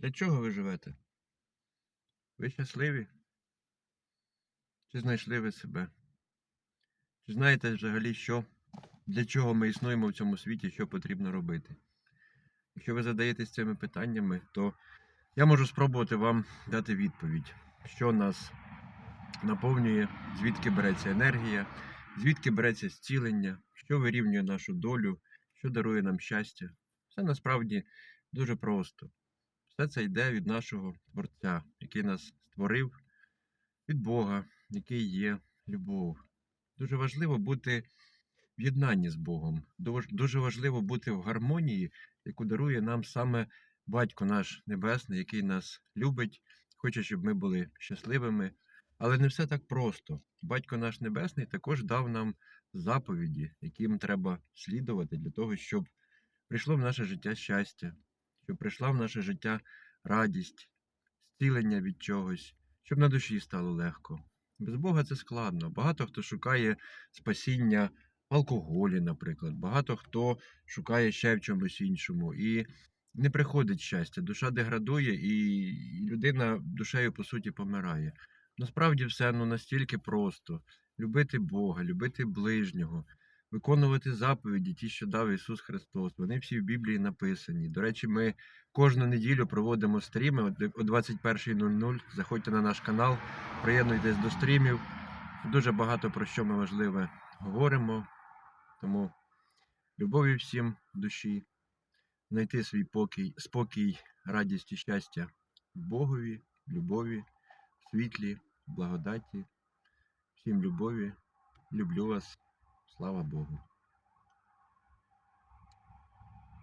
Для чого ви живете? Ви щасливі? Чи знайшли ви себе? Чи знаєте взагалі, що, для чого ми існуємо в цьому світі, що потрібно робити? Якщо ви задаєтесь цими питаннями, то я можу спробувати вам дати відповідь, що нас наповнює, звідки береться енергія, звідки береться зцілення, що вирівнює нашу долю, що дарує нам щастя. Все насправді дуже просто. Все це йде від нашого Творця, який нас створив, від Бога, який є любов. Дуже важливо бути в єднанні з Богом. Дуже важливо бути в гармонії, яку дарує нам саме Батько наш Небесний, який нас любить, хоче, щоб ми були щасливими. Але не все так просто. Батько наш Небесний також дав нам заповіді, яким треба слідувати для того, щоб прийшло в наше життя щастя, щоб прийшла в наше життя радість, зцілення від чогось, щоб на душі стало легко. Без Бога це складно. Багато хто шукає спасіння в алкоголі, наприклад, багато хто шукає ще в чомусь іншому. І не приходить щастя. Душа деградує, і людина душею, по суті, помирає. Насправді все ну, настільки просто: любити Бога, любити ближнього, виконувати заповіді, ті, що дав Ісус Христос. Вони всі в Біблії написані. До речі, ми кожну неділю проводимо стріми о 21.00. Заходьте на наш канал, приєднуйтесь до стрімів. Дуже багато про що ми важливе говоримо. Тому любові всім душі, знайти свій покій, спокій, радість і щастя в Богові, любові, світлі, благодаті. Всім любові. Люблю вас. Слава Богу.